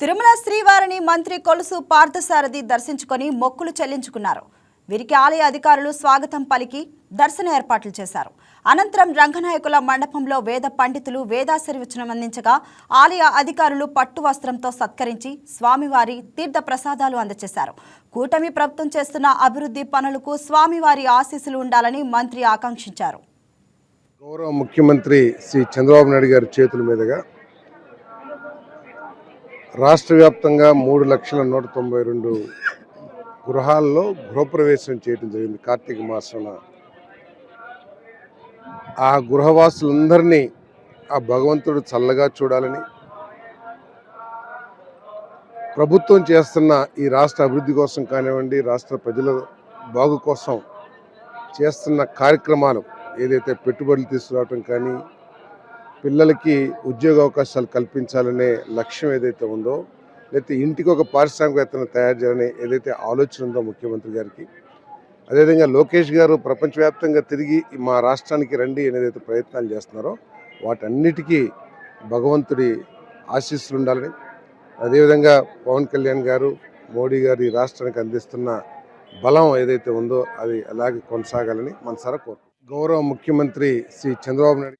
తిరుమల శ్రీవారిని మంత్రి కొలుసు పార్థసారథి దర్శించుకొని మొక్కులు చెల్లించుకున్నారు. వీరికి ఆలయ అధికారులు స్వాగతం పలికి దర్శన ఏర్పాట్లు చేశారు. అనంతరం రంగనాయకుల మండపంలో వేద పండితులు వేదాశీర్వచనం అందించగా ఆలయ అధికారులు పట్టు వస్త్రంతో సత్కరించి స్వామివారి తీర్థ ప్రసాదాలు అందజేశారు కూటమి ప్రభుత్వం చేస్తున్న అభివృద్ధి పనులకు స్వామివారి ఆశీస్సులు ఉండాలని మంత్రి ఆకాంక్షించారు. గౌరవ ముఖ్యమంత్రి శ్రీ చంద్రబాబు నాయుడు గారి చేతుల మీదుగా రాష్ట్ర వ్యాప్తంగా మూడు లక్షల నూట తొంభై రెండు గృహాల్లో గృహప్రవేశం చేయడం జరిగింది కార్తీక మాసన. ఆ గృహవాసులందరినీ ఆ భగవంతుడు చల్లగా చూడాలని ప్రభుత్వం చేస్తున్న ఈ రాష్ట్ర అభివృద్ధి కోసం కానివ్వండి రాష్ట్ర ప్రజల బాగు కోసం చేస్తున్న కార్యక్రమాలు ఏదైతే పెట్టుబడులు తీసుకురావటం కానీ పిల్లలకి ఉద్యోగ అవకాశాలు కల్పించాలనే లక్ష్యం ఏదైతే ఉందో లేకపోతే ఇంటికి ఒక పారిశ్రామికవేత్తను తయారు చేయాలని ఏదైతే ఆలోచన ఉందో ముఖ్యమంత్రి గారికి అదేవిధంగా లోకేష్ గారు ప్రపంచవ్యాప్తంగా తిరిగి మా రాష్ట్రానికి రండి అనేదైతే ప్రయత్నాలు చేస్తున్నారో వాటన్నిటికీ భగవంతుడి ఆశీస్సులు ఉండాలని అదేవిధంగా పవన్ కళ్యాణ్ గారు మోడీ గారు ఈ రాష్ట్రానికి అందిస్తున్న బలం ఏదైతే ఉందో అది అలాగే కొనసాగాలని మనసారా కోరు గౌరవ ముఖ్యమంత్రి శ్రీ చంద్రబాబు నాయుడు